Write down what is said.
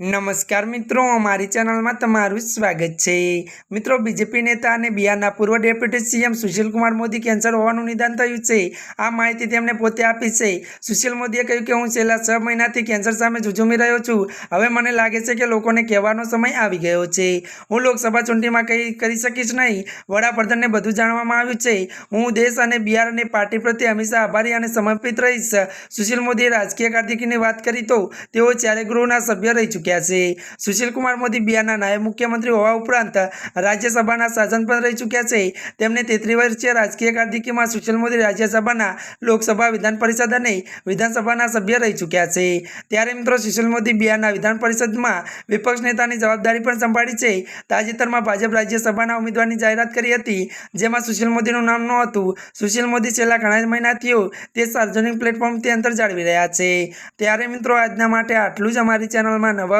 નમસ્કાર મિત્રો, અમારી ચેનલમાં તમારું સ્વાગત છે. મિત્રો, બીજેપી નેતા અને બિહારના પૂર્વ deputy CM Sushil Kumar Modi cancer હોવાનું નિદાન થયું છે. આ માહિતી તેમણે પોતે આપી છે. સુશીલ મોદીએ કહ્યું કે, હું છેલ્લા છ મહિનાથી કેન્સર સામે ઝૂઝુમી રહ્યો છું. હવે મને લાગે છે કે લોકોને કહેવાનો સમય આવી ગયો છે. હું લોકસભા ચૂંટણીમાં કંઈ કરી શકીશ નહીં. વડાપ્રધાનને બધું જાણવામાં આવ્યું છે. હું દેશ અને બિહાર અને પાર્ટી પ્રત્યે હંમેશા આભારી અને સમર્પિત રહીશ. સુશીલ મોદીએ રાજકીય કાર્યકીરની વાત કરી તો, તેઓ ચારે ગૃહના સભ્ય રહી ચૂક્યા છે. સુશીલ કુમાર મોદી બિહારના નાયબ મુખ્યમંત્રી હોવા ઉપરાંત રાજ્યસભાના સાંસદ પણ રહી ચૂક્યા છે. તેમને તેત્રીસ વર્ષીય રાજકીય કારકિર્દીમાં સુશીલ મોદી રાજ્યસભાના લોકસભા વિધાન પરિષદ અને વિધાનસભાના સભ્ય રહી ચૂક્યા છે. ત્યારે મિત્રો સુશીલ મોદી બિહારના વિધાન પરિષદમાં વિપક્ષ નેતાની જવાબદારી પણ સંભાળી છે. તાજેતરમાં ભાજપ રાજ્યસભાના ઉમેદવારની જાહેરાત કરી હતી, જેમાં સુશીલ મોદીનું નામ ન હતું સુશીલ મોદી છેલ્લા ઘણા મહિનાથી તે સાર્વજનિક પ્લેટફોર્મથી અંતર જાળવી રહ્યા છે. ત્યારે મિત્રો આજના માટે આટલું જ. અમારી ચેનલમાં નવા